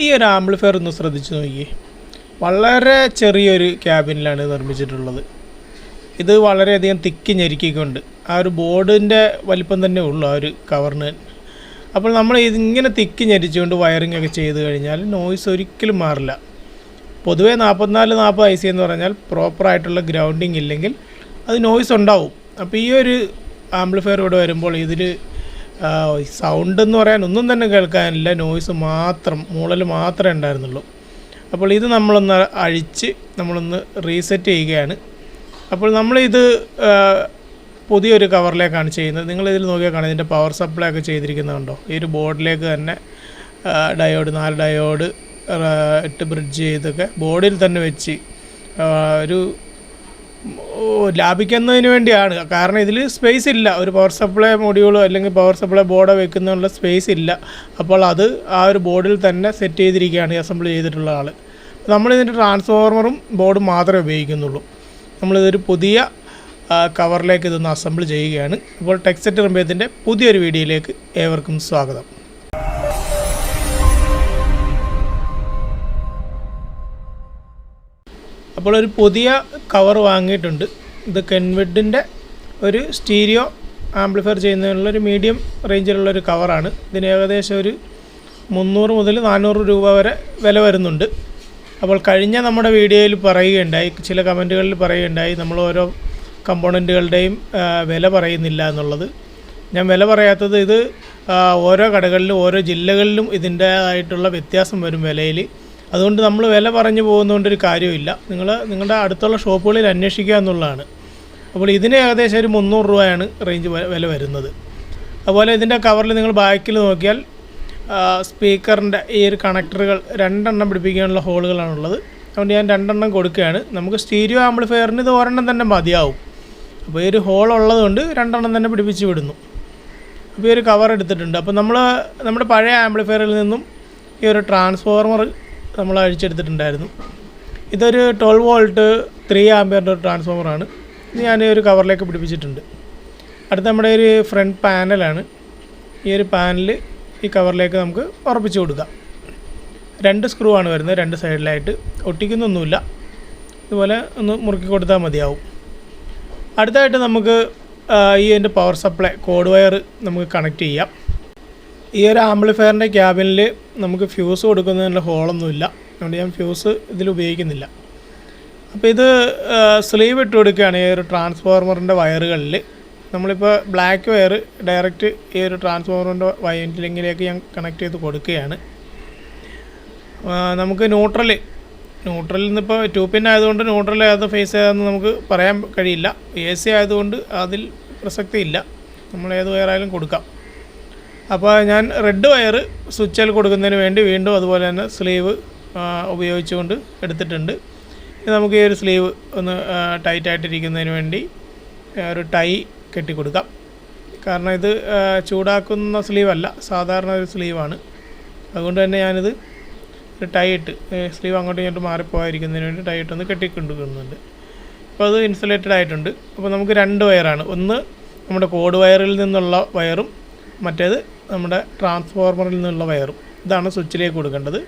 ഈ ഒരു ആംപ്ലിഫയർ ഒന്ന് ശ്രദ്ധിച്ചു നോക്കിയേ. വളരെ ചെറിയൊരു ക്യാബിനിലാണ് നിർമ്മിച്ചിട്ടുള്ളത്. ഇത് വളരെയധികം തിക്കി ഞെരുക്കിക്കൊണ്ട് ആ ഒരു ബോർഡിന്റെ വലിപ്പം തന്നെ ഉള്ളു ആ ഒരു കവറിന് അപ്പോൾ നമ്മൾ ഇതിങ്ങനെ തിക്കി ഞെരിച്ചുകൊണ്ട് വയറിംഗ് ഒക്കെ ചെയ്ത് കഴിഞ്ഞാൽ നോയ്സ് ഒരിക്കലും മാറില്ല. പൊതുവേ നാൽപ്പത്തിനാല് നാൽപ്പത് ഐ സി എന്ന് പറഞ്ഞാൽ പ്രോപ്പറായിട്ടുള്ള ഗ്രൗണ്ടിങ് ഇല്ലെങ്കിൽ അത് നോയ്സ് ഉണ്ടാവും. അപ്പോൾ ഈ ഒരു ആംപ്ലിഫയർ ഇവിടെ വരുമ്പോൾ ഇതിൽ സൗണ്ട് എന്ന് പറയാൻ ഒന്നും തന്നെ കേൾക്കാനില്ല. നോയ്സ് മാത്രം മൂളൽ മാത്രമേ ഉണ്ടായിരുന്നുള്ളൂ. അപ്പോൾ ഇത് നമ്മളൊന്ന് അഴിച്ച് നമ്മളൊന്ന് റീസെറ്റ് ചെയ്യുകയാണ്. അപ്പോൾ നമ്മളിത് പുതിയൊരു കവറിലേക്കാണ് ചെയ്യുന്നത്. നിങ്ങളിതിൽ നോക്കിയാൽ കാണാം ഇതിന്റെ പവർ സപ്ലൈ ഒക്കെ ചെയ്തിരിക്കുന്നുണ്ടോ? ഈ ഒരു ബോർഡിലേക്ക് തന്നെ ഡയോഡ് നാല് ഡയോഡ് ഇട്ട് ബ്രിഡ്ജ് ചെയ്തൊക്കെ ബോർഡിൽ തന്നെ വെച്ച് ഒരു ലാഭിക്കുന്നതിന് വേണ്ടിയാണ്. കാരണം ഇതിൽ സ്പേസ് ഇല്ല. ഒരു പവർ സപ്ലൈ മൊഡ്യൂളോ അല്ലെങ്കിൽ പവർ സപ്ലൈ ബോർഡോ വെക്കുന്നതിനുള്ള സ്പേസ് ഇല്ല. അപ്പോൾ അത് ആ ഒരു ബോർഡിൽ തന്നെ സെറ്റ് ചെയ്തിരിക്കുകയാണ് അസംബിൾ ചെയ്തിട്ടുള്ള ആൾ നമ്മളിതിന്റെ ട്രാൻസ്ഫോർമറും ബോർഡും മാത്രമേ ഉപയോഗിക്കുന്നുള്ളൂ. നമ്മളിതൊരു പുതിയ കവറിലേക്ക് ഇതൊന്ന് അസംബിൾ ചെയ്യുകയാണ്. ഇപ്പോൾ ടെക്സറ്റ് റിമ്പയത്തിന്റെ പുതിയൊരു വീഡിയോയിലേക്ക് ഏവർക്കും സ്വാഗതം. അപ്പോൾ ഒരു പുതിയ കവർ വാങ്ങിയിട്ടുണ്ട്. ഇത് കെൻവെഡിന്റെ ഒരു സ്റ്റീരിയോ ആംപ്ലിഫയർ ചെയ്യുന്നതിനുള്ള ഒരു മീഡിയം റേഞ്ചിലുള്ള ഒരു കവറാണ് ഇതിന് ഏകദേശം ഒരു മുന്നൂറ് മുതൽ നാനൂറ് രൂപ വരെ വില വരുന്നുണ്ട്. അപ്പോൾ കഴിഞ്ഞ നമ്മുടെ വീഡിയോയിൽ പറയുകയുണ്ടായി ചില കമന്റുകളിൽ പറയുകയുണ്ടായി നമ്മൾ ഓരോ കമ്പോണന്റുകളുടെയും വില പറയുന്നില്ല എന്നുള്ളത്. ഞാൻ വില പറയാത്തത് ഇത് ഓരോ കടകളിലും ഓരോ ജില്ലകളിലും ഇതിന്റേതായിട്ടുള്ള വ്യത്യാസം വരും വിലയിൽ. അതുകൊണ്ട് നമ്മൾ വില പറഞ്ഞു പോകുന്നതുകൊണ്ടൊരു കാര്യമില്ല നിങ്ങൾ നിങ്ങളുടെ അടുത്തുള്ള ഷോപ്പുകളിൽ അന്വേഷിക്കുക എന്നുള്ളതാണ്. അപ്പോൾ ഇതിന് ഏകദേശം ഒരു മുന്നൂറ് രൂപയാണ് റേഞ്ച് വില വരുന്നത്. അതുപോലെ ഇതിന്റെ കവറിൽ നിങ്ങൾ ബാക്കിൽ നോക്കിയാൽ സ്പീക്കറിന്റെ ഈ ഒരു കണക്ടറുകൾ രണ്ടെണ്ണം പിടിപ്പിക്കാനുള്ള ഹോളുകളാണുള്ളത് അതുകൊണ്ട് ഞാൻ രണ്ടെണ്ണം കൊടുക്കുകയാണ്. നമുക്ക് സ്റ്റീരിയോ ആംപ്ലിഫയറിന് ഇത് ഒരെണ്ണം തന്നെ മതിയാവും. അപ്പോൾ ഈ ഒരു ഹോൾ ഉള്ളതുകൊണ്ട് രണ്ടെണ്ണം തന്നെ പിടിപ്പിച്ച് വിടുന്നു. അപ്പോൾ ഈ ഒരു കവർ എടുത്തിട്ടുണ്ട്. അപ്പോൾ നമ്മൾ നമ്മുടെ പഴയ ആംപ്ലിഫയറിൽ നിന്നും ഈ ഒരു ട്രാൻസ്ഫോർമർ നമ്മൾ അഴിച്ചെടുത്തിട്ടുണ്ടായിരുന്നു. ഇതൊരു ട്വൽവ് വോൾട്ട് ത്രീ ആംബിയറിന്റെ ഒരു ട്രാൻസ്ഫോമറാണ് ഇത് ഞാൻ ഒരു കവറിലേക്ക് പിടിപ്പിച്ചിട്ടുണ്ട്. അടുത്ത നമ്മുടെ ഒരു ഫ്രണ്ട് പാനലാണ് ഈ ഒരു പാനൽ ഈ കവറിലേക്ക് നമുക്ക് ഉറപ്പിച്ച് കൊടുക്കാം. രണ്ട് സ്ക്രൂ ആണ് വരുന്നത് രണ്ട് സൈഡിലായിട്ട് ഒട്ടിക്കുന്നൊന്നുമില്ല. ഇതുപോലെ ഒന്ന് മുറുക്കി കൊടുത്താൽ മതിയാവും. അടുത്തായിട്ട് നമുക്ക് ഈ എന്റെ പവർ സപ്ലൈ കോഡ് വയർ നമുക്ക് കണക്ട് ചെയ്യാം. ഈ ഒരു ആംപ്ലിഫയറിന്റെ ക്യാബിനിൽ നമുക്ക് ഫ്യൂസ് കൊടുക്കുന്നതിനുള്ള ഹോളൊന്നുമില്ല അതുകൊണ്ട് ഞാൻ ഫ്യൂസ് ഇതിൽ ഉപയോഗിക്കുന്നില്ല. അപ്പോൾ ഇത് സ്ലീവ് ഇട്ട് കൊടുക്കുകയാണ് ഈ ഒരു ട്രാൻസ്ഫോർമറിന്റെ വയറുകളിൽ നമ്മളിപ്പോൾ ബ്ലാക്ക് വയർ ഡയറക്റ്റ് ഈ ഒരു ട്രാൻസ്ഫോർമറിന്റെ വയറ്റിലെങ്കിലേക്ക് ഞാൻ കണക്ട് ചെയ്ത് കൊടുക്കുകയാണ്. നമുക്ക് ന്യൂട്രൽ ന്യൂട്രലിൽ നിന്നിപ്പോൾ ടു പിൻ ആയതുകൊണ്ട് ന്യൂട്രൽ ഏത് ഫേസ് ഏതെന്ന് നമുക്ക് പറയാൻ കഴിയില്ല. എ സി ആയതുകൊണ്ട് അതിൽ പ്രസക്തിയില്ല. നമ്മൾ ഏത് വയറായാലും കൊടുക്കാം. അപ്പോൾ ഞാൻ റെഡ് വയർ സ്വിച്ചിൽ കൊടുക്കുന്നതിന് വേണ്ടി വീണ്ടും അതുപോലെ തന്നെ സ്ലീവ് ഉപയോഗിച്ചുകൊണ്ട് എടുത്തിട്ടുണ്ട്. നമുക്ക് ഈ ഒരു സ്ലീവ് ഒന്ന് ടൈറ്റായിട്ടിരിക്കുന്നതിന് വേണ്ടി ഒരു ടൈ കെട്ടിക്കൊടുക്കാം. കാരണം ഇത് ചൂടാക്കുന്ന സ്ലീവല്ല സാധാരണ ഒരു സ്ലീവാണ്. അതുകൊണ്ട് തന്നെ ഞാനിത് ഒരു ടൈ ഇട്ട് സ്ലീവ് അങ്ങോട്ടും ഇങ്ങോട്ടും മാറിപ്പോയിരിക്കുന്നതിന് വേണ്ടി ടൈ ഇട്ടൊന്ന് കെട്ടിക്കൊണ്ടുവരുന്നുണ്ട് അപ്പോൾ അത് ഇൻസുലേറ്റഡ് ആയിട്ടുണ്ട് അപ്പോൾ നമുക്ക് രണ്ട് വയറാണ്. ഒന്ന് നമ്മുടെ കോഡ് വയറിൽ നിന്നുള്ള വയറും മറ്റേത് നമ്മുടെ ട്രാൻസ്ഫോർമറിൽ നിന്നുള്ള വയറും. ഇതാണ് സ്വിച്ചിലേക്ക് കൊടുക്കേണ്ടത്.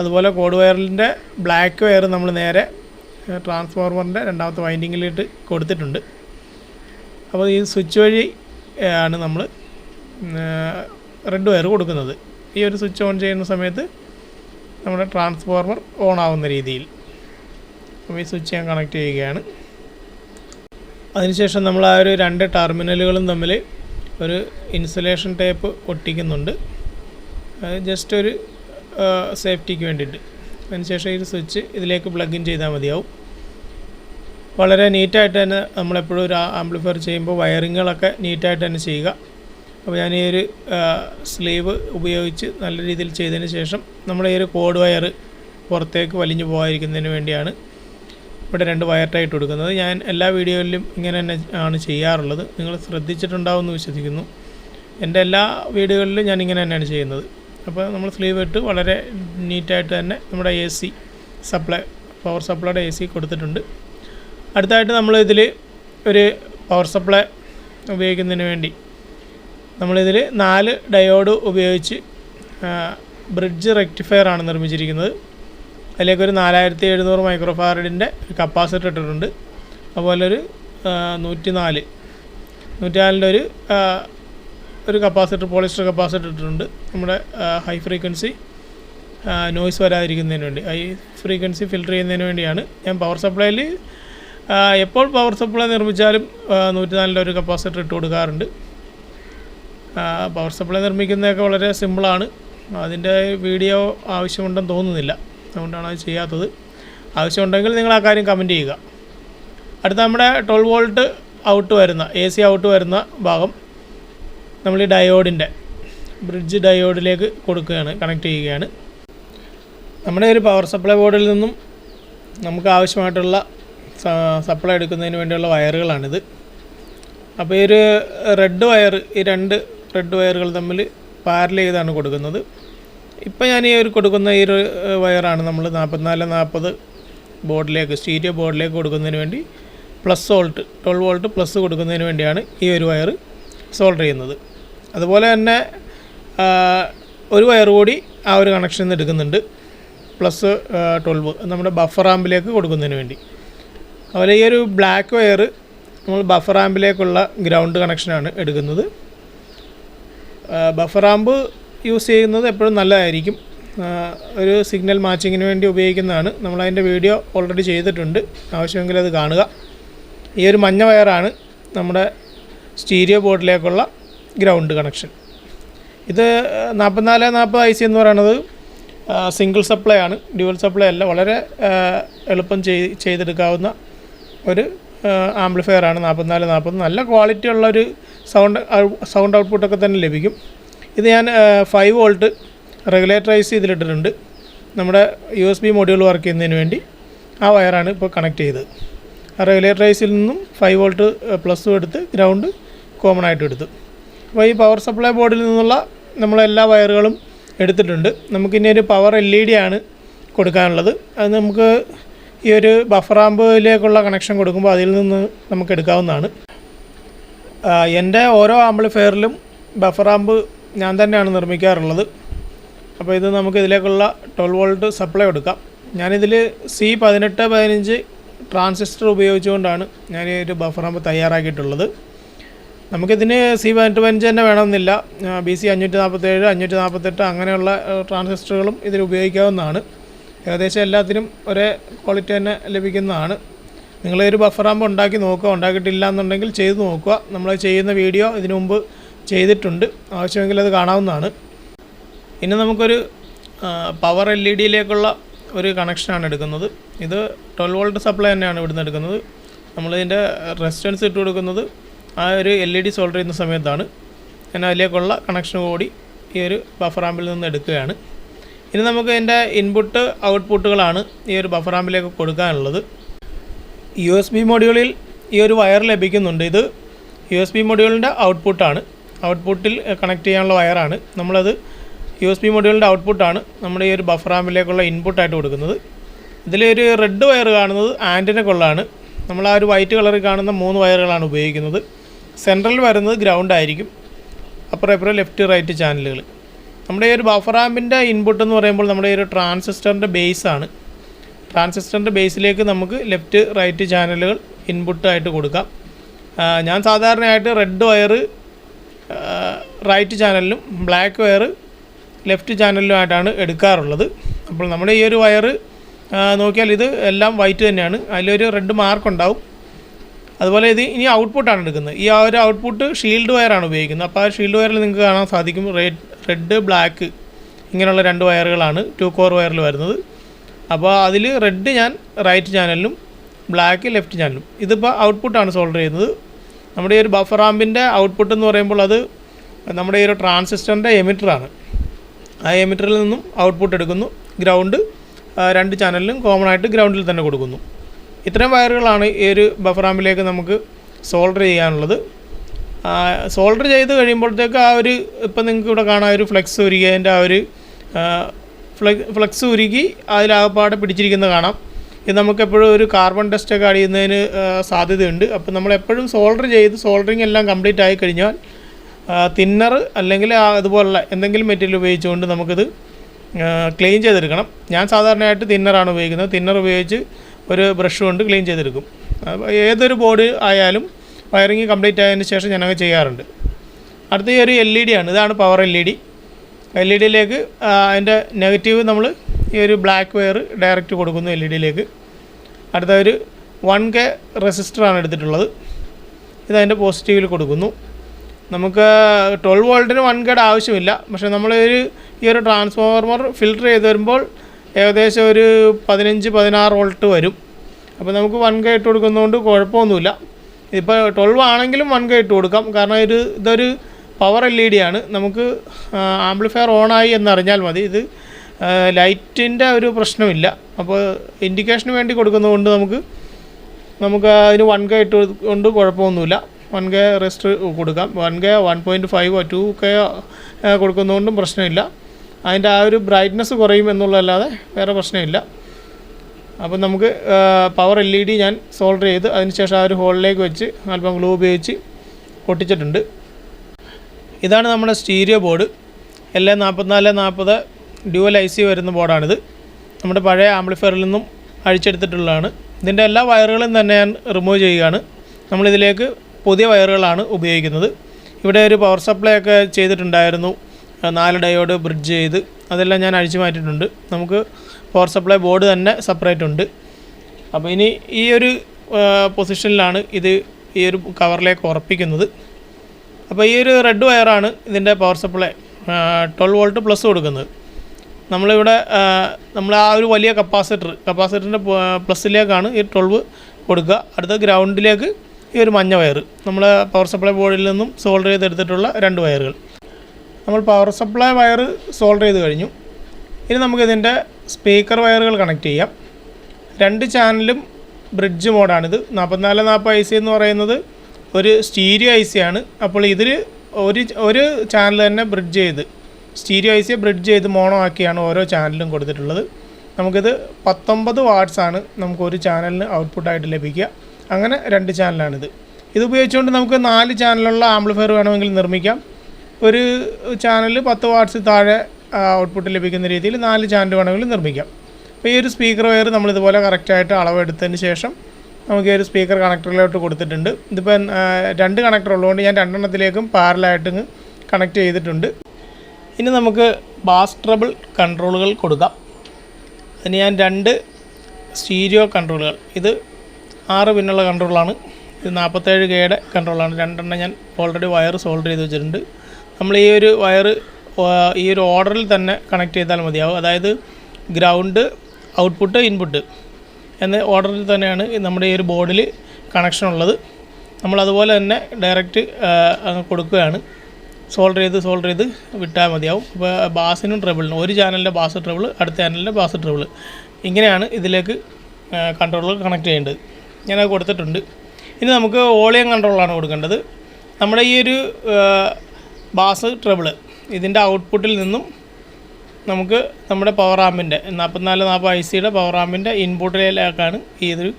അതുപോലെ കോഡ് വയറിന്റെ ബ്ലാക്ക് വയർ നമ്മൾ നേരെ ട്രാൻസ്ഫോർമറിന്റെ രണ്ടാമത്തെ വൈൻഡിങ്ങിലിട്ട് കൊടുത്തിട്ടുണ്ട്. അപ്പോൾ ഈ സ്വിച്ച് വഴി ആണ് നമ്മൾ റെഡ് വയർ കൊടുക്കുന്നത്. ഈ ഒരു സ്വിച്ച് ഓൺ ചെയ്യുന്ന സമയത്ത് നമ്മുടെ ട്രാൻസ്ഫോർമർ ഓൺ ആവുന്ന രീതിയിൽ. അപ്പോൾ ഈ സ്വിച്ച് ഞാൻ കണക്ട് ചെയ്യുകയാണ്. അതിനുശേഷം നമ്മൾ ആ ഒരു രണ്ട് ടെർമിനലുകളും തമ്മിൽ ഒരു ഇൻസുലേഷൻ ടേപ്പ് ഒട്ടിക്കുന്നുണ്ട്. ജസ്റ്റ് ഒരു സേഫ്റ്റിക്ക് വേണ്ടിയിട്ട്. അതിനുശേഷം ഈ സ്വിച്ച് ഇതിലേക്ക് പ്ലഗ് ഇൻ ചെയ്താൽ മതിയാവും. വളരെ നീറ്റായിട്ട് തന്നെ നമ്മളെപ്പോഴും ഒരു ആംപ്ലിഫയർ ചെയ്യുമ്പോൾ വയറിങ്ങുകളൊക്കെ നീറ്റായിട്ട് തന്നെ ചെയ്യുക. അപ്പോൾ ഞാൻ ഈ ഒരു സ്ലീവ് ഉപയോഗിച്ച് നല്ല രീതിയിൽ ചെയ്തതിന് ശേഷം നമ്മൾ ഈ ഒരു കോഡ് വയർ പുറത്തേക്ക് വലിഞ്ഞു പോകാതിരിക്കുന്നതിന് വേണ്ടിയാണ് ഇവിടെ രണ്ട് വയർ ടൈറ്റ് കൊടുക്കുന്നത് ഞാൻ എല്ലാ വീഡിയോയിലും ഇങ്ങനെ തന്നെ ആണ് ചെയ്യാറുള്ളത്. നിങ്ങൾ ശ്രദ്ധിച്ചിട്ടുണ്ടാവുമെന്ന് വിശ്വസിക്കുന്നു. എന്റെ എല്ലാ വീഡിയോകളിലും ഞാൻ ഇങ്ങനെ തന്നെയാണ് ചെയ്യുന്നത്. അപ്പോൾ നമ്മൾ സ്ലീവ് ഇട്ട് വളരെ നീറ്റായിട്ട് തന്നെ നമ്മുടെ എ സി സപ്ലൈ പവർ സപ്ലൈയുടെ എ സി കൊടുത്തിട്ടുണ്ട്. അടുത്തായിട്ട് നമ്മൾ ഇതിൽ ഒരു പവർ സപ്ലൈ ഉപയോഗിക്കുന്നതിന് വേണ്ടി നമ്മളിതിൽ നാല് ഡയോഡ് ഉപയോഗിച്ച് ബ്രിഡ്ജ് റെക്ടിഫയർ ആണ് നിർമ്മിച്ചിരിക്കുന്നത്. അതിലേക്ക് ഒരു നാലായിരത്തി എഴുന്നൂറ് മൈക്രോഫാരഡിന്റെ കപ്പാസിറ്റർ ഇട്ടിട്ടുണ്ട്. അതുപോലെ ഒരു നൂറ്റി നാല് നൂറ്റിനാലിന്റെ ഒരു ഒരു കപ്പാസിറ്റർ പോളിസ്റ്റർ കപ്പാസിറ്റർ ഇട്ടിട്ടുണ്ട്. നമ്മുടെ ഹൈ ഫ്രീക്വൻസി നോയ്സ് വരാതിരിക്കുന്നതിന് വേണ്ടി ഹൈ ഫ്രീക്വൻസി ഫിൽറ്റർ ചെയ്യുന്നതിന് വേണ്ടിയാണ് ഞാൻ പവർ സപ്ലൈയിൽ എപ്പോൾ പവർ സപ്ലൈ നിർമ്മിച്ചാലും നൂറ്റിനാലിന്റെ ഒരു കപ്പാസിറ്റർ ഇട്ട് കൊടുക്കാറുണ്ട്. പവർ സപ്ലൈ നിർമ്മിക്കുന്നതൊക്കെ വളരെ സിമ്പിളാണ് അതിന്റെ വീഡിയോ ആവശ്യമുണ്ടെന്ന് തോന്നുന്നില്ല. അതുകൊണ്ടാണ് അത് ചെയ്യാത്തത്. ആവശ്യമുണ്ടെങ്കിൽ നിങ്ങൾ ആ കാര്യം കമന്റ് ചെയ്യുക. അടുത്ത നമ്മുടെ ട്വൽവ് വോൾട്ട് ഔട്ട് വരുന്ന എ സി ഔട്ട് വരുന്ന ഭാഗം നമ്മൾ ഈ ഡയോഡിന്റെ ബ്രിഡ്ജ് ഡയോഡിലേക്ക് കൊടുക്കുകയാണ് കണക്ട് ചെയ്യുകയാണ്. നമ്മുടെ ഒരു പവർ സപ്ലൈ ബോർഡിൽ നിന്നും നമുക്ക് ആവശ്യമായിട്ടുള്ള സപ്ലൈ എടുക്കുന്നതിന് വേണ്ടിയുള്ള വയറുകളാണിത്. അപ്പോൾ ഈ ഒരു റെഡ് വയർ ഈ രണ്ട് റെഡ് വയറുകൾ തമ്മിൽ പാരൽ ചെയ്താണ് കൊടുക്കുന്നത്. ഇപ്പോൾ ഞാൻ ഈ ഒരു കൊടുക്കുന്ന ഈ ഒരു വയറാണ്. നമ്മൾ നാൽപ്പത്തിനാല് നാൽപ്പത് ബോർഡിലേക്ക് സ്റ്റീരിയോ ബോർഡിലേക്ക് കൊടുക്കുന്നതിന് വേണ്ടി plus volt twelve volt plus കൊടുക്കുന്നതിന് വേണ്ടിയാണ് ഈ ഒരു വയർ സോൾഡർ ചെയ്യുന്നത്. അതുപോലെ തന്നെ ഒരു വയർ കൂടി ആ ഒരു കണക്ഷനിൽ നിന്ന് എടുക്കുന്നുണ്ട്. പ്ലസ് ട്വൽവ് നമ്മുടെ ബഫർ ആമ്പിലേക്ക് കൊടുക്കുന്നതിന് വേണ്ടി. അതുപോലെ ഈ ഒരു ബ്ലാക്ക് വയർ നമ്മൾ ബഫർ ആമ്പിലേക്കുള്ള ഗ്രൗണ്ട് കണക്ഷനാണ് എടുക്കുന്നത്. ബഫർ ആമ്പ് യൂസ് ചെയ്യുന്നത് എപ്പോഴും നല്ലതായിരിക്കും. ഒരു സിഗ്നൽ മാച്ചിങ്ങിന് വേണ്ടി ഉപയോഗിക്കുന്നതാണ്. നമ്മളതിന്റെ വീഡിയോ ഓൾറെഡി ചെയ്തിട്ടുണ്ട്. ആവശ്യമെങ്കിൽ അത് കാണുക. ഈ ഒരു മഞ്ഞ വയറാണ് നമ്മുടെ സ്റ്റീരിയോ ബോർഡിലേക്കുള്ള ഗ്രൗണ്ട് കണക്ഷൻ ഇത് നാൽപ്പത്തിനാല് നാൽപ്പത് ഐ സി എന്ന് പറയുന്നത് സിംഗിൾ സപ്ലൈ ആണ്. ഡ്യുവൽ സപ്ലൈ അല്ല. വളരെ എളുപ്പം ചെയ് ചെയ്തെടുക്കാവുന്ന ഒരു ആംപ്ലിഫയർ ആണ് നാൽപ്പത്തിനാല് നാൽപ്പത് നല്ല ക്വാളിറ്റി ഉള്ള ഒരു സൗണ്ട് സൗണ്ട് ഔട്ട്പുട്ടൊക്കെ തന്നെ ലഭിക്കും. ഇത് ഞാൻ ഫൈവ് വോൾട്ട് റെഗുലേറ്ററൈസ് ചെയ്തിട്ടിട്ടുണ്ട്. നമ്മുടെ U S B module work ചെയ്യുന്നതിന് വേണ്ടി ആ വയറാണ് ഇപ്പോൾ കണക്ട് ചെയ്തത്. ആ റെഗുലേറ്ററൈസിൽ നിന്നും ഫൈവ് വോൾട്ട് പ്ലസും എടുത്ത് ഗ്രൗണ്ട് കോമൺ ആയിട്ട് എടുത്തു. അപ്പോൾ ഈ പവർ സപ്ലൈ ബോർഡിൽ നിന്നുള്ള നമ്മളെല്ലാ വയറുകളും എടുത്തിട്ടുണ്ട്. നമുക്കിനി ഒരു പവർ എൽ ഇ ഡി ആണ് കൊടുക്കാനുള്ളത്. അത് നമുക്ക് ഈ ഒരു ബഫർ ആമ്പിലേക്കുള്ള കണക്ഷൻ കൊടുക്കുമ്പോൾ അതിൽ നിന്ന് നമുക്ക് എടുക്കാവുന്നതാണ്. എന്റെ ഓരോ ആംപ്ലിഫയറിലും ബഫർ ആമ്പ് ഞാൻ തന്നെയാണ് നിർമ്മിക്കാറുള്ളത്. അപ്പോൾ ഇത് നമുക്ക് ഇതിലേക്കുള്ള ട്വൽവ് വോൾട്ട് സപ്ലൈ കൊടുക്കാം. ഞാനിതിൽ സി പതിനെട്ട് പതിനഞ്ച് ട്രാൻസിസ്റ്റർ ഉപയോഗിച്ചുകൊണ്ടാണ് ഞാൻ ഒരു ബഫർ ആകുമ്പോൾ തയ്യാറാക്കിയിട്ടുള്ളത്. നമുക്കിതിന് സി പതിനെട്ട് പതിനഞ്ച് തന്നെ വേണമെന്നില്ല. ബി സി അഞ്ഞൂറ്റി നാൽപ്പത്തേഴ് അഞ്ഞൂറ്റി നാൽപ്പത്തെട്ട് അങ്ങനെയുള്ള ട്രാൻസിസ്റ്ററുകളും ഇതിൽ ഉപയോഗിക്കാവുന്നതാണ്. ഏകദേശം എല്ലാത്തിനും ഒരേ ക്വാളിറ്റി തന്നെ ലഭിക്കുന്നതാണ്. നിങ്ങൾ ഒരു ബഫർ ആകുമ്പോൾ ഉണ്ടാക്കി നോക്കുക. ഉണ്ടാക്കിയിട്ടില്ല എന്നുണ്ടെങ്കിൽ ചെയ്ത് നോക്കുക. നമ്മൾ ചെയ്യുന്ന വീഡിയോ ഇതിനു മുമ്പ് ചെയ്തിട്ടുണ്ട്. ആവശ്യമെങ്കിൽ അത് കാണാവുന്നതാണ്. ഇനി നമുക്കൊരു പവർ എൽ ഇ ഡിയിലേക്കുള്ള ഒരു കണക്ഷനാണ് എടുക്കുന്നത്. ഇത് ട്വൽവ് വോൾട്ട് സപ്ലൈ തന്നെയാണ് ഇവിടുന്ന് എടുക്കുന്നത്. നമ്മളിതിന്റെ റെസിസ്റ്റൻസ് ഇട്ട് കൊടുക്കുന്നത് ആ ഒരു എൽ ഇ ഡി സോൾഡർ ചെയ്യുന്ന സമയത്താണ്. ഞാൻ അതിലേക്കുള്ള കണക്ഷൻ കൂടി ഈ ഒരു ബഫർ ആമ്പിൽ നിന്ന് എടുക്കുകയാണ്. ഇനി നമുക്ക് ഇതിന്റെ ഇൻപുട്ട് ഔട്ട്പുട്ടുകളാണ് ഈ ഒരു ബഫർ ആമ്പിലേക്ക് കൊടുക്കാനുള്ളത്. യു എസ് ബി മൊഡ്യൂളിൽ ഈ ഒരു വയർ ലഭിക്കുന്നുണ്ട്. ഇത് യു എസ് ബി മൊഡ്യൂളിന്റെ ഔട്ട്പുട്ടാണ് ഔട്ട്പുട്ടിൽ കണക്ട് ചെയ്യാനുള്ള വയറാണ് നമ്മളത് യു എസ് ബി മൊഡ്യൂളിന്റെ ഔട്ട്പുട്ടാണ് നമ്മുടെ ഈ ഒരു ബഫർ ആമ്പിലേക്കുള്ള ഇൻപുട്ടായിട്ട് കൊടുക്കുന്നത്. ഇതിലൊരു റെഡ് വയർ കാണുന്നത് ആന്റിനക്കുള്ളതാണ് നമ്മൾ ആ ഒരു വൈറ്റ് കളറിൽ കാണുന്ന മൂന്ന് വയറുകളാണ് ഉപയോഗിക്കുന്നത്. സെൻട്രൽ വരുന്നത് ഗ്രൗണ്ട് ആയിരിക്കും. അപ്പുറം ഇപ്പുറം ലെഫ്റ്റ് റൈറ്റ് ചാനലുകൾ നമ്മുടെ ഈ ഒരു ബഫർ ആമ്പിന്റെ ഇൻപുട്ട് എന്ന് പറയുമ്പോൾ നമ്മുടെ ഈ ഒരു ട്രാൻസിസ്റ്ററിന്റെ ബേസ് ആണ്. ട്രാൻസിസ്റ്ററിന്റെ ബേസിലേക്ക് നമുക്ക് ലെഫ്റ്റ് റൈറ്റ് ചാനലുകൾ ഇൻപുട്ടായിട്ട് കൊടുക്കാം. ഞാൻ സാധാരണയായിട്ട് റെഡ് വയർ റൈറ്റ് ചാനലിലും ബ്ലാക്ക് വയർ ലെഫ്റ്റ് ചാനലിലുമായിട്ടാണ് എടുക്കാറുള്ളത്. അപ്പോൾ നമ്മുടെ ഈ ഒരു വയർ നോക്കിയാൽ ഇത് എല്ലാം വൈറ്റ് തന്നെയാണ്. അതിലൊരു റെഡ് മാർക്ക് ഉണ്ടാവും അതുപോലെ ഇത് ഇനി ഔട്ട്പുട്ടാണ് എടുക്കുന്നത്. ഈ ആ ഒരു ഔട്ട്പുട്ട് ഷീൽഡ് വയറാണ് ഉപയോഗിക്കുന്നത്. അപ്പോൾ ആ ഷീൽഡ് വയറിൽ നിങ്ങൾക്ക് കാണാൻ സാധിക്കും. റെഡ് റെഡ് ബ്ലാക്ക് ഇങ്ങനെയുള്ള രണ്ട് വയറുകളാണ് ടു കോർ വയറിൽ വരുന്നത്. അപ്പോൾ അതിൽ റെഡ് ഞാൻ റൈറ്റ് ചാനലിലും ബ്ലാക്ക് ലെഫ്റ്റ് ചാനലും ഇതിപ്പോൾ ഔട്ട്പുട്ടാണ് സോൾഡർ ചെയ്യുന്നത്. നമ്മുടെ ഈ ഒരു ബഫർ ആമ്പിന്റെ ഔട്ട്പുട്ട് എന്ന് പറയുമ്പോൾ അത് നമ്മുടെ ഈ ഒരു ട്രാൻസിസ്റ്ററിന്റെ എമിറ്ററാണ് ആ എമിറ്ററിൽ നിന്നും ഔട്ട്പുട്ട് എടുക്കുന്നു. ഗ്രൗണ്ട് രണ്ട് ചാനലിലും കോമൺ ആയിട്ട് ഗ്രൗണ്ടിൽ തന്നെ കൊടുക്കുന്നു. ഇത്തരം വയറുകളാണ് ഈ ഒരു ബഫർ ആമ്പിലേക്ക് നമുക്ക് സോൾഡർ ചെയ്യാനുള്ളത്. സോൾഡർ ചെയ്ത് കഴിയുമ്പോഴത്തേക്ക് ആ ഒരു ഇപ്പം നിങ്ങൾക്ക് ഇവിടെ കാണാൻ ഒരു ഫ്ലെക്സ് ഉരുകിയതിന്റെ ആ ഒരു ഫ്ലെക്സ് ഉരുകി അതിലാകപ്പാടെ പിടിച്ചിരിക്കുന്നത് കാണാം. ഇത് നമുക്കെപ്പോഴും ഒരു കാർബൺ ടെസ്റ്റൊക്കെ അടിയുന്നതിന് ആ, സാധ്യതയുണ്ട്. അപ്പോൾ നമ്മൾ എപ്പോഴും സോൾഡർ ചെയ്ത് സോൾഡറിങ് എല്ലാം കംപ്ലീറ്റ് ആയി കഴിഞ്ഞാൽ തിന്നർ അല്ലെങ്കിൽ അതുപോലുള്ള എന്തെങ്കിലും മെറ്റീരിയൽ ഉപയോഗിച്ചുകൊണ്ട് നമുക്കിത് ക്ലീൻ ചെയ്തെടുക്കണം. ഞാൻ സാധാരണയായിട്ട് തിന്നറാണ് ഉപയോഗിക്കുന്നത്. തിന്നർ ഉപയോഗിച്ച് ഒരു ബ്രഷ് കൊണ്ട് ക്ലീൻ ചെയ്തെടുക്കും. ഏതൊരു ബോർഡ് ആയാലും വയറിങ് കംപ്ലീറ്റ് ആയതിന് ശേഷം ഞാനത് ചെയ്യാറുണ്ട്. അടുത്ത ഈ ഒരു എൽ ഇ ഡി ആണ്. ഇതാണ് power L E D L E ഡിയിലേക്ക് അതിന്റെ നെഗറ്റീവ് നമ്മൾ ഈ ഒരു ബ്ലാക്ക് വയർ ഡയറക്റ്റ് കൊടുക്കുന്നു എൽ ഇ ഡിയിലേക്ക് അടുത്ത ഒരു വൺ കെ റെസിസ്റ്ററാണ് എടുത്തിട്ടുള്ളത്. ഇതതിന്റെ പോസിറ്റീവിൽ കൊടുക്കുന്നു. നമുക്ക് ട്വൽവ് വോൾട്ടിന് വൺ കെയുടെ ആവശ്യമില്ല. പക്ഷേ നമ്മൾ ഒരു ഈ ഒരു ട്രാൻസ്ഫോർമർ ഫിൽട്ടർ ചെയ്ത് വരുമ്പോൾ ഏകദേശം ഒരു പതിനഞ്ച് പതിനാറ് വോൾട്ട് വരും. അപ്പോൾ നമുക്ക് വൺ കെ ഇട്ട് കൊടുക്കുന്നതുകൊണ്ട് കുഴപ്പമൊന്നുമില്ല. ഇപ്പോൾ ട്വൽവ് ആണെങ്കിലും വൺ കെ ഇട്ട് കൊടുക്കാം. കാരണം ഇത് ഇതൊരു പവർ എൽ ഇ ഡി ആണ്. നമുക്ക് ആംപ്ലിഫയർ ഓണായി എന്നറിഞ്ഞാൽ മതി. ഇത് ലൈറ്റിന്റെ ഒരു പ്രശ്നമില്ല. അപ്പോൾ ഇൻഡിക്കേഷന് വേണ്ടി കൊടുക്കുന്നതുകൊണ്ട് നമുക്ക് നമുക്ക് അതിന് വൺ കെ ഇട്ട് കൊണ്ട് കുഴപ്പമൊന്നുമില്ല. വൺ കെ റെസ്റ്റ് കൊടുക്കാം. വൺ കെ വൺ പോയിന്റ് ഫൈവോ ടു കെ കൊടുക്കുന്നതുകൊണ്ടും പ്രശ്നമില്ല. അതിന്റെ ആ ഒരു ബ്രൈറ്റ്നസ് കുറയും എന്നുള്ളതല്ലാതെ വേറെ പ്രശ്നമില്ല. അപ്പം നമുക്ക് പവർ എൽ ഇ ഡി ഞാൻ സോൾഡർ ചെയ്ത് അതിനുശേഷം ആ ഒരു ഹോളിലേക്ക് വെച്ച് അല്പം ഗ്ലൂ ഉപയോഗിച്ച് ഒട്ടിച്ചിട്ടുണ്ട് ഇതാണ് നമ്മുടെ സ്റ്റീരിയോ ബോർഡ്. എൽ എ നാൽപ്പത്തിനാല് നാൽപ്പത് ഡ്യുവൽ ഐ സി വരുന്ന ബോർഡാണിത്. നമ്മുടെ പഴയ ആംപ്ലിഫയറിൽ നിന്നും അഴിച്ചെടുത്തിട്ടുള്ളതാണ്. ഇതിന്റെ എല്ലാ വയറുകളും തന്നെ ഞാൻ റിമൂവ് ചെയ്യുകയാണ്. നമ്മളിതിലേക്ക് പുതിയ വയറുകളാണ് ഉപയോഗിക്കുന്നത്. ഇവിടെ ഒരു പവർ സപ്ലൈ ഒക്കെ ചെയ്തിട്ടുണ്ടായിരുന്നു. നാല് ഡയോഡ് ബ്രിഡ്ജ് ചെയ്ത്. അതെല്ലാം ഞാൻ അഴിച്ചു മാറ്റിയിട്ടുണ്ട്. നമുക്ക് പവർ സപ്ലൈ ബോർഡ് തന്നെ സെപ്പറേറ്റ് ഉണ്ട്. അപ്പോൾ ഇനി ഈ ഒരു പൊസിഷനിലാണ് ഇത് ഈ ഒരു കവറിലേക്ക് ഉറപ്പിക്കുന്നത്. അപ്പോൾ ഈ ഒരു റെഡ് വയറാണ് ഇതിന്റെ power supply twelve volt plus കൊടുക്കുന്നത്. നമ്മളിവിടെ നമ്മൾ ആ ഒരു വലിയ കപ്പാസിറ്റർ കപ്പാസിറ്ററിന്റെ പ്ലസ്സിലേക്കാണ് ഈ ട്വൽവ് കൊടുക്കുക. അടുത്ത ഗ്രൗണ്ടിലേക്ക് ഈ ഒരു മഞ്ഞ വയർ നമ്മൾ പവർ സപ്ലൈ ബോർഡിൽ നിന്നും സോൾഡർ ചെയ്തെടുത്തിട്ടുള്ള രണ്ട് വയറുകൾ നമ്മൾ പവർ സപ്ലൈ വയർ സോൾഡർ ചെയ്ത് കഴിഞ്ഞു. ഇനി നമുക്കിതിന്റെ സ്പീക്കർ വയറുകൾ കണക്ട് ചെയ്യാം. രണ്ട് ചാനലും ബ്രിഡ്ജ് മോഡാണിത് നാൽപ്പത്തിനാല് നാൽപ്പത് ഐ സി എന്ന് പറയുന്നത് ഒരു സ്റ്റീരിയോ ഐ സി ആണ്. അപ്പോൾ ഇതിൽ ഒരു ഒരു ചാനൽ തന്നെ ബ്രിഡ്ജ് ചെയ്ത് സ്റ്റീരിയോ ഐ സിയെ ബ്രിഡ്ജ് ചെയ്ത് മോണോ ആക്കിയാണ് ഓരോ ചാനലും കൊടുത്തിട്ടുള്ളത്. നമുക്കിത് പത്തൊമ്പത് ആണ് നമുക്ക് ഒരു ചാനലിന് ഔട്ട്പുട്ടായിട്ട് ലഭിക്കുക. അങ്ങനെ രണ്ട് ചാനലാണിത്. ഇത് ഉപയോഗിച്ചുകൊണ്ട് നമുക്ക് നാല് ചാനലുള്ള ആംപ്ലിഫയർ വേണമെങ്കിൽ നിർമ്മിക്കാം. ഒരു ചാനൽ പത്ത് വാട്ട്സ് താഴെ ഔട്ട്പുട്ട് ലഭിക്കുന്ന രീതിയിൽ നാല് ചാനൽ വേണമെങ്കിൽ നിർമ്മിക്കാം. അപ്പോൾ ഈ ഒരു സ്പീക്കർ വയർ നമ്മളിതുപോലെ കറക്റ്റായിട്ട് അളവെടുത്തതിന് ശേഷം നമുക്ക് ഒരു സ്പീക്കർ കണക്ടറിലോട്ട് കൊടുത്തിട്ടുണ്ട്. ഇതിപ്പം രണ്ട് കണക്ടർ ഉള്ളതുകൊണ്ട് ഞാൻ രണ്ടെണ്ണത്തിലേക്കും പാരലായിട്ട് കണക്ട് ചെയ്തിട്ടുണ്ട്. ഇനി നമുക്ക് ബാസ് ട്രബിൾ കൺട്രോളുകൾ കൊടുക്കാം. അതിന് ഞാൻ രണ്ട് സ്റ്റീരിയോ കൺട്രോളുകൾ ഇത് ആറ് പിന്നുള്ള കൺട്രോളാണ് ഇത് നാൽപ്പത്തേഴ് കെയുടെ കൺട്രോളാണ് രണ്ടെണ്ണം ഞാൻ ഓൾറെഡി വയർ സോൾഡർ ചെയ്ത് വെച്ചിട്ടുണ്ട്. നമ്മൾ ഈ ഒരു വയർ ഈ ഒരു ഓർഡറിൽ തന്നെ കണക്ട് ചെയ്താൽ മതിയാവും. അതായത് ഗ്രൗണ്ട് ഔട്ട്പുട്ട് ഇൻപുട്ട് എന്ന ഓർഡറിൽ തന്നെയാണ് നമ്മുടെ ഈ ഒരു ബോർഡിൽ കണക്ഷൻ ഉള്ളത്. നമ്മൾ അതുപോലെ തന്നെ ഡയറക്റ്റ് അങ്ങ് കൊടുക്കുകയാണ്. സോൾഡർ ചെയ്ത് സോൾഡർ ചെയ്ത് വിട്ടാൽ മതിയാവും. അപ്പോൾ ബാസിനും ട്രബിളിനും ഒരു ചാനലിന്റെ ബാസ് ട്രബിൾ അടുത്ത ചാനലിന്റെ ബാസ് ട്രബിൾ ഇങ്ങനെയാണ് ഇതിലേക്ക് കൺട്രോളർ കണക്ട് ചെയ്യേണ്ടത്. ഞാനത് കൊടുത്തിട്ടുണ്ട്. ഇനി നമുക്ക് വോളിയം കൺട്രോളാണ് കൊടുക്കേണ്ടത്. നമ്മുടെ ഈ ഒരു ബാസ് ട്രബിൾ ഇതിന്റെ ഔട്ട്പുട്ടിൽ നിന്നും നമുക്ക് നമ്മുടെ പവർ ആമ്പിന്റെ നാൽപ്പത്തിനാല് നാൽപ്പത് ഐ സിയുടെ പവർ ആമ്പിന്റെ ഇൻപുട്ടിലേക്കാണ് ഈ ഒരു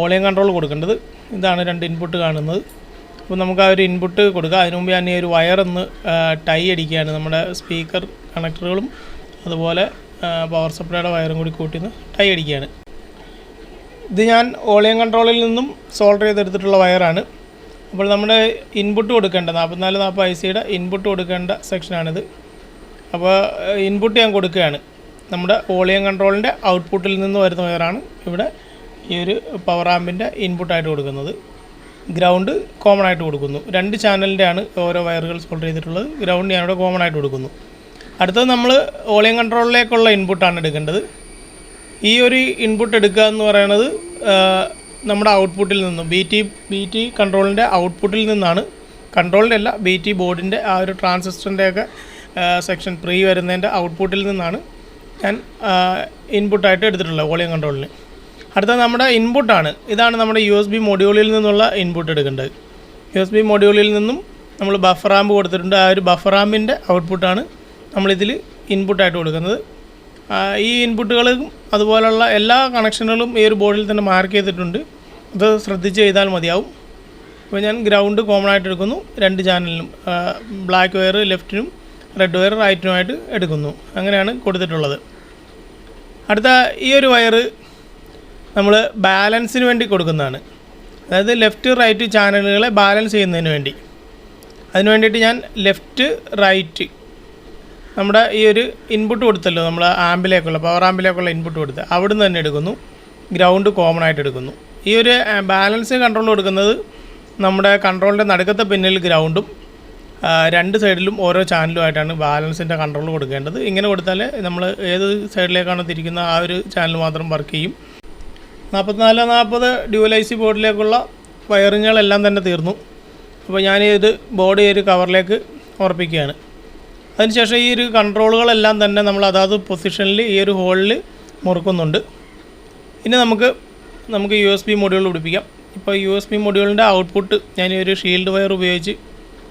വോളിയം കൺട്രോൾ കൊടുക്കേണ്ടത്. ഇതാണ് രണ്ട് ഇൻപുട്ട് കാണുന്നത്. അപ്പോൾ നമുക്ക് ആ ഒരു ഇൻപുട്ട് കൊടുക്കുക അതിനു മുമ്പ് ഞാൻ ഈ ഒരു വയറൊന്ന് ടൈ അടിക്കുകയാണ്. നമ്മുടെ സ്പീക്കർ കണക്ടറുകളും അതുപോലെ പവർ സപ്ലൈയുടെ വയറും കൂടി കൂട്ടിന്ന് ടൈ അടിക്കുകയാണ്. ഇത് ഞാൻ ഓളിയം കൺട്രോളിൽ നിന്നും സോൾഡർ ചെയ്തെടുത്തിട്ടുള്ള വയറാണ് അപ്പോൾ നമ്മുടെ ഇൻപുട്ട് കൊടുക്കേണ്ട നാൽപ്പത്തിനാല് നാൽപ്പത് ഐ സിയുടെ ഇൻപുട്ട് കൊടുക്കേണ്ട സെക്ഷനാണിത് അപ്പോൾ ഇൻപുട്ട് ഞാൻ കൊടുക്കുകയാണ്. നമ്മുടെ വോളിയം കൺട്രോളിന്റെ ഔട്ട്പുട്ടിൽ നിന്ന് വരുന്ന വയറാണ് ഇവിടെ ഈ ഒരു പവർ ആമ്പിന്റെ ഇൻപുട്ടായിട്ട് കൊടുക്കുന്നത്. ഗ്രൗണ്ട് കോമൺ ആയിട്ട് കൊടുക്കുന്നു. രണ്ട് ചാനലിന്റെ ആണ് ഓരോ വയറുകൾ സോൾഡ് ചെയ്തിട്ടുള്ളത്. ഗ്രൗണ്ട് ഞാനിവിടെ കോമൺ ആയിട്ട് കൊടുക്കുന്നു. അടുത്തത് നമ്മൾ വോളിയം കൺട്രോളിലേക്കുള്ള ഇൻപുട്ടാണ് എടുക്കേണ്ടത്. ഈ ഒരു ഇൻപുട്ട് എടുക്കുക എന്ന് പറയുന്നത് നമ്മുടെ ഔട്ട്പുട്ടിൽ നിന്നും ബി ടി ബി ടി കൺട്രോളിന്റെ ഔട്ട്പുട്ടിൽ നിന്നാണ്. കൺട്രോളിന്റെ അല്ല ബി ടി ബോർഡിന്റെ ആ ഒരു ട്രാൻസിസ്റ്ററിന്റെയൊക്കെ സെക്ഷൻ പ്രീ വരുന്നതിന്റെ ഔട്ട്പുട്ടിൽ നിന്നാണ് ഞാൻ ഇൻപുട്ടായിട്ട് എടുത്തിട്ടുള്ളത് വോളിയം കൺട്രോളിന് അടുത്ത നമ്മുടെ ഇൻപുട്ടാണ് ഇതാണ് നമ്മുടെ യു എസ് ബി മൊഡ്യൂളിൽ നിന്നുള്ള ഇൻപുട്ട് എടുക്കേണ്ടത്. യു എസ് ബി മൊഡ്യൂളിൽ നിന്നും നമ്മൾ ബഫർ ആമ്പ് കൊടുത്തിട്ടുണ്ട്. ആ ഒരു ബഫർ ആമ്പിന്റെ ഔട്ട്പുട്ടാണ് നമ്മളിതിൽ ഇൻപുട്ടായിട്ട് കൊടുക്കുന്നത്. ഈ ഇൻപുട്ടുകളും അതുപോലുള്ള എല്ലാ കണക്ഷനുകളും ഈ ഒരു ബോർഡിൽ തന്നെ മാർക്ക് ചെയ്തിട്ടുണ്ട്. അത് ശ്രദ്ധിച്ച് ചെയ്താൽ മതിയാവും. അപ്പോൾ ഞാൻ ഗ്രൗണ്ട് കോമൺ ആയിട്ട് എടുക്കുന്നു. രണ്ട് ചാനലിനും ബ്ലാക്ക് വയർ ലെഫ്റ്റിനും റെഡ് വയർ റൈറ്റുമായിട്ട് എടുക്കുന്നു. അങ്ങനെയാണ് കൊടുത്തിട്ടുള്ളത്. അടുത്ത ഈ ഒരു വയറ് നമ്മൾ ബാലൻസിന് വേണ്ടി കൊടുക്കുന്നതാണ്. അതായത് ലെഫ്റ്റ് റൈറ്റ് ചാനലുകളെ ബാലൻസ് ചെയ്യുന്നതിന് വേണ്ടി. അതിന് വേണ്ടിയിട്ട് ഞാൻ ലെഫ്റ്റ് റൈറ്റ് നമ്മുടെ ഈ ഒരു ഇൻപുട്ട് കൊടുത്തല്ലോ നമ്മൾ ആമ്പിലേക്കുള്ള പവർ ആമ്പിലേക്കുള്ള ഇൻപുട്ട് കൊടുത്ത്. അവിടുന്ന് തന്നെ എടുക്കുന്നു. ഗ്രൗണ്ട് കോമൺ ആയിട്ട് എടുക്കുന്നു. ഈ ഒരു ബാലൻസ് കൺട്രോൾ കൊടുക്കുന്നത് നമ്മുടെ കൺട്രോളിന്റെ നടുക്കത്തെ പിന്നിൽ ഗ്രൗണ്ടും രണ്ട് സൈഡിലും ഓരോ ചാനലുമായിട്ടാണ് ബാലൻസിന്റെ കൺട്രോൾ കൊടുക്കേണ്ടത്. ഇങ്ങനെ കൊടുത്താൽ നമ്മൾ ഏത് സൈഡിലേക്കാണ് തിരിക്കുന്ന ആ ഒരു ചാനൽ മാത്രം വർക്ക് ചെയ്യും. നാൽപ്പത്തിനാല് നാൽപ്പത് ഡ്യൂലൈസി ബോർഡിലേക്കുള്ള വയറിങ്ങുകളെല്ലാം തന്നെ തീർന്നു. അപ്പോൾ ഞാൻ ഇത് ബോർഡ് ഈ ഒരു കവറിലേക്ക് ഉറപ്പിക്കുകയാണ്. അതിനുശേഷം ഈ ഒരു കൺട്രോളുകളെല്ലാം തന്നെ നമ്മൾ അതാത് പൊസിഷനിൽ ഈ ഒരു ഹോളിൽ മുറുക്കുന്നുണ്ട്. ഇനി നമുക്ക് നമുക്ക് യു എസ് ബി മൊഡ്യൂൾ പിടിപ്പിക്കാം. ഇപ്പോൾ യു എസ് ബി മൊഡ്യൂളിന്റെ ഔട്ട്പുട്ട് ഞാൻ ഈ ഒരു ഷീൽഡ് വയർ ഉപയോഗിച്ച്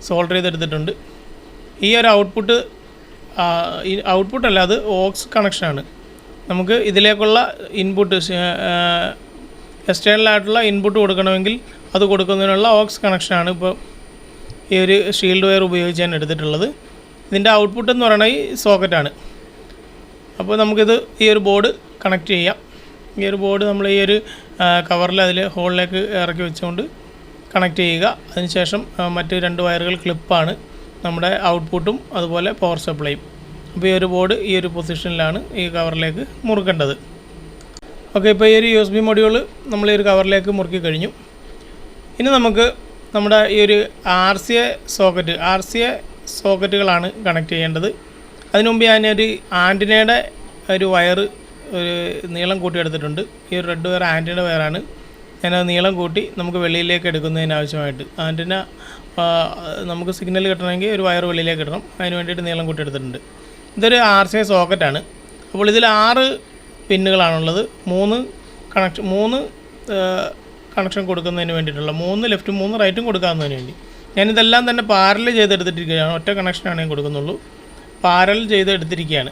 സോൾഡർ ചെയ്തെടുത്തിട്ടുണ്ട്. ഈ ഒരു ഔട്ട്പുട്ട് ഔട്ട്പുട്ട് അല്ല അത് ഓക്സ് കണക്ഷനാണ് നമുക്ക് ഇതിലേക്കുള്ള ഇൻപുട്ട് എക്സ്റ്റേണലായിട്ടുള്ള ഇൻപുട്ട് കൊടുക്കണമെങ്കിൽ അത് കൊടുക്കുന്നതിനുള്ള ഓക്സ് കണക്ഷനാണ് ഇപ്പോൾ ഈ ഒരു ഷീൽഡ് വയർ ഉപയോഗിച്ച് ഞാൻ എടുത്തിട്ടുള്ളത്. ഇതിന്റെ ഔട്ട്പുട്ട് എന്ന് പറയുന്നത് ഈ സോക്കറ്റാണ് അപ്പോൾ നമുക്കിത് ഈ ഒരു ബോർഡ് കണക്ട് ചെയ്യാം. ഈ ഒരു ബോർഡ് നമ്മൾ ഈ ഒരു കവറിൽ അതിൽ ഹോളിലേക്ക് ഇറക്കി വെച്ചുകൊണ്ട് കണക്ട് ചെയ്യുക. അതിനുശേഷം മറ്റു രണ്ട് വയറുകൾ ക്ലിപ്പാണ് നമ്മുടെ ഔട്ട്പുട്ടും അതുപോലെ പവർ സപ്ലൈയും അപ്പോൾ ഈ ഒരു ബോർഡ് ഈ ഒരു പൊസിഷനിലാണ് ഈ കവറിലേക്ക് മുറുക്കേണ്ടത്. ഓക്കെ ഇപ്പോൾ ഈ ഒരു യു എസ് ബി മൊഡ്യൂൾ നമ്മൾ ഈ ഒരു കവറിലേക്ക് മുറുക്കി കഴിഞ്ഞു. ഇനി നമുക്ക് നമ്മുടെ ഈ ഒരു R C A socket R C A സോക്കറ്റുകളാണ് connect ചെയ്യേണ്ടത്. അതിനു മുമ്പ് ഞാനൊരു ആന്റിനയുടെ ഒരു വയറ് ഒരു നീളം കൂട്ടിയെടുത്തിട്ടുണ്ട്. ഈ ഒരു റെഡ് വയർ ആന്റിനയുടെ വയറാണ് ഞാനത് നീളം കൂട്ടി നമുക്ക് വെളിയിലേക്ക് എടുക്കുന്നതിന് ആവശ്യമായിട്ട്. ആന്റിന നമുക്ക് സിഗ്നൽ കിട്ടണമെങ്കിൽ ഒരു വയർ വെളിയിലേക്ക് ഇടണം. അതിന് വേണ്ടിയിട്ട് നീളം കൂട്ടി എടുത്തിട്ടുണ്ട്. ഇതൊരു ആർ സി സോക്കറ്റാണ്. അപ്പോൾ ഇതിൽ ആറ് പിന്നുകളാണുള്ളത്. മൂന്ന് കണക്ഷൻ മൂന്ന് കണക്ഷൻ കൊടുക്കുന്നതിന് വേണ്ടിയിട്ടുള്ള മൂന്ന് ലെഫ്റ്റും മൂന്ന് റൈറ്റും കൊടുക്കാവുന്നതിന് വേണ്ടി. ഞാനിതെല്ലാം തന്നെ പാരൽ ചെയ്തെടുത്തിരിക്കുകയാണ് ഒറ്റ കണക്ഷനാണ് ഞാൻ കൊടുക്കുന്നുള്ളൂ. പാരൽ ചെയ്ത് എടുത്തിരിക്കുകയാണ്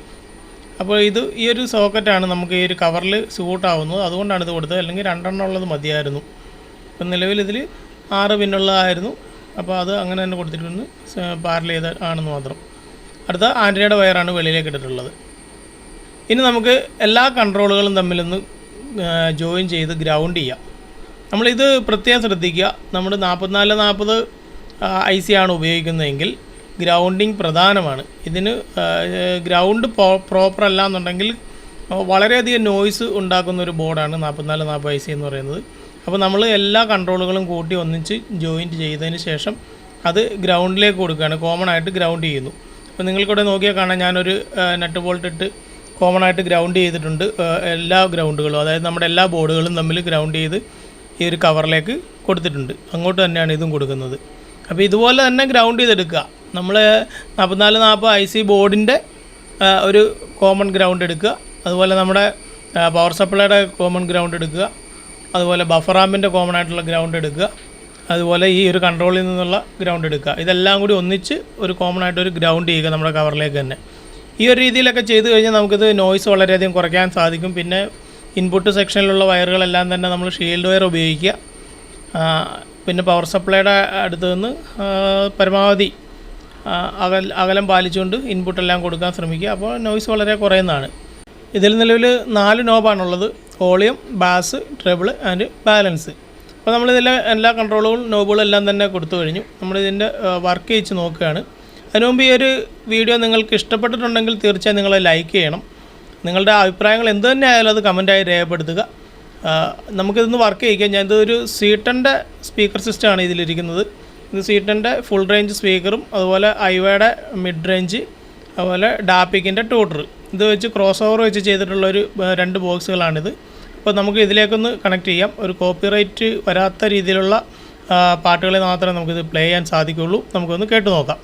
അപ്പോൾ ഇത് ഈ ഒരു സോക്കറ്റാണ് നമുക്ക് ഈ ഒരു കവറിൽ സ്യൂട്ടാവുന്നത് അതുകൊണ്ടാണ് ഇത് കൊടുത്തത്. അല്ലെങ്കിൽ രണ്ടെണ്ണം ഉള്ളത് മതിയായിരുന്നു. ഇപ്പം നിലവിൽ ഇതിൽ ആറ് പിന്നുള്ളതായിരുന്നു അപ്പോൾ അത് അങ്ങനെ തന്നെ കൊടുത്തിട്ടുണ്ട്. പാരൽ ചെയ്ത ആണെന്ന് മാത്രം. അടുത്ത ആന്റിനയുടെ വയറാണ് വെളിയിലേക്ക് ഇട്ടിട്ടുള്ളത്. ഇനി നമുക്ക് എല്ലാ കൺട്രോളുകളും തമ്മിലൊന്ന് ജോയിൻ ചെയ്ത് ഗ്രൗണ്ട് ചെയ്യാം. നമ്മളിത് പ്രത്യേകം ശ്രദ്ധിക്കുക. നമ്മൾ നാൽപ്പത്തിനാല് നാൽപ്പത് ഐ സി ആണ് ഉപയോഗിക്കുന്നതെങ്കിൽ ഗ്രൗണ്ടിങ് പ്രധാനമാണ്. ഇതിന് ഗ്രൗണ്ട് പ്രോപ്പർ അല്ല എന്നുണ്ടെങ്കിൽ വളരെയധികം നോയ്സ് ഉണ്ടാക്കുന്ന ഒരു ബോർഡാണ് നാൽപ്പത്തിനാല് നാൽപ്പത് ഐ സി എന്ന് പറയുന്നത്. അപ്പോൾ നമ്മൾ എല്ലാ കൺട്രോളുകളും കൂട്ടി ഒന്നിച്ച് ജോയിന്റ് ചെയ്തതിന് ശേഷം അത് ഗ്രൗണ്ടിലേക്ക് കൊടുക്കുകയാണ്. കോമൺ ആയിട്ട് ഗ്രൗണ്ട് ചെയ്യുന്നു. അപ്പോൾ നിങ്ങൾക്കിവിടെ നോക്കിയാൽ കാണാം ഞാനൊരു നെറ്റ് ബോൾട്ട് ഇട്ട് കോമൺ ആയിട്ട് ഗ്രൗണ്ട് ചെയ്തിട്ടുണ്ട്. എല്ലാ ഗ്രൗണ്ടുകളും അതായത് നമ്മുടെ എല്ലാ ബോർഡുകളും തമ്മിൽ ഗ്രൗണ്ട് ചെയ്ത് ഈ ഒരു കവറിലേക്ക് കൊടുത്തിട്ടുണ്ട്. അങ്ങോട്ട് തന്നെയാണ് ഇതും കൊടുക്കുന്നത്. അപ്പോൾ ഇതുപോലെ തന്നെ ഗ്രൗണ്ട് ചെയ്തെടുക്കുക. നമ്മൾ നാൽപ്പത്തിനാല് നാൽപ്പത് ഐ സി ബോർഡിന്റെ ഒരു കോമൺ ഗ്രൗണ്ട് എടുക്കുക. അതുപോലെ നമ്മുടെ പവർ സപ്ലൈയുടെ കോമൺ ഗ്രൗണ്ട് എടുക്കുക. അതുപോലെ ബഫറാമ്പിന്റെ കോമൺ ആയിട്ടുള്ള ഗ്രൗണ്ട് എടുക്കുക. അതുപോലെ ഈ ഒരു കൺട്രോളിൽ നിന്നുള്ള ഗ്രൗണ്ട് എടുക്കുക. ഇതെല്ലാം കൂടി ഒന്നിച്ച് ഒരു കോമൺ ആയിട്ട് ഒരു ഗ്രൗണ്ട് ചെയ്യുക നമ്മുടെ കവറിലേക്ക് തന്നെ. ഈ ഒരു രീതിയിലൊക്കെ ചെയ്തു കഴിഞ്ഞാൽ നമുക്കിത് നോയ്സ് വളരെയധികം കുറയ്ക്കാൻ സാധിക്കും. പിന്നെ ഇൻപുട്ട് സെക്ഷനിലുള്ള വയറുകളെല്ലാം തന്നെ നമ്മൾ ഷീൽഡ് വയർ ഉപയോഗിക്കുക. പിന്നെ പവർ സപ്ലൈയുടെ അടുത്ത് നിന്ന് പരമാവധി അകൽ അകലം പാലിച്ചുകൊണ്ട് ഇൻപുട്ടെല്ലാം കൊടുക്കാൻ ശ്രമിക്കുക. അപ്പോൾ നോയ്സ് വളരെ കുറയുന്നതാണ്. ഇതിൽ നിലവിൽ നാല് നോബാണുള്ളത് volume bass treble and balance അപ്പോൾ നമ്മളിതിലെ എല്ലാ കൺട്രോളുകളും നോബുകളും എല്ലാം തന്നെ കൊടുത്തു കഴിഞ്ഞു. നമ്മളിതിന്റെ വർക്ക് ചെയ്ച്ച് നോക്കുകയാണ്. അതിനു മുമ്പ് ഈ ഒരു വീഡിയോ നിങ്ങൾക്ക് ഇഷ്ടപ്പെട്ടിട്ടുണ്ടെങ്കിൽ തീർച്ചയായും നിങ്ങൾ ലൈക്ക് ചെയ്യണം. നിങ്ങളുടെ അഭിപ്രായങ്ങൾ എന്ത് തന്നെ ആയാലും അത് കമന്റായി രേഖപ്പെടുത്തുക. നമുക്കിതൊന്ന് വർക്ക് ചെയ്യിക്കാം. ഞാനിതൊരു സീട്ടന്റെ സ്പീക്കർ സിസ്റ്റമാണ് ഇതിലിരിക്കുന്നത്. ഇത് സീറ്റന്റെ ഫുൾ റേഞ്ച് സ്പീക്കറും അതുപോലെ ഐവയുടെ മിഡ് റേഞ്ച് അതുപോലെ ഡാപ്പിക്കിന്റെ ട്യൂട്ടർ ഇത് വെച്ച് ക്രോസ് ഓവർ വെച്ച് ചെയ്തിട്ടുള്ള ഒരു രണ്ട് ബോക്സുകളാണിത് അപ്പോൾ നമുക്ക് ഇതിലേക്കൊന്ന് കണക്ട് ചെയ്യാം. ഒരു കോപ്പിറൈറ്റ് വരാത്ത രീതിയിലുള്ള പാട്ടുകളെ മാത്രമേ നമുക്കിത് പ്ലേ ചെയ്യാൻ സാധിക്കുകയുള്ളൂ. നമുക്കൊന്ന് കേട്ടു നോക്കാം.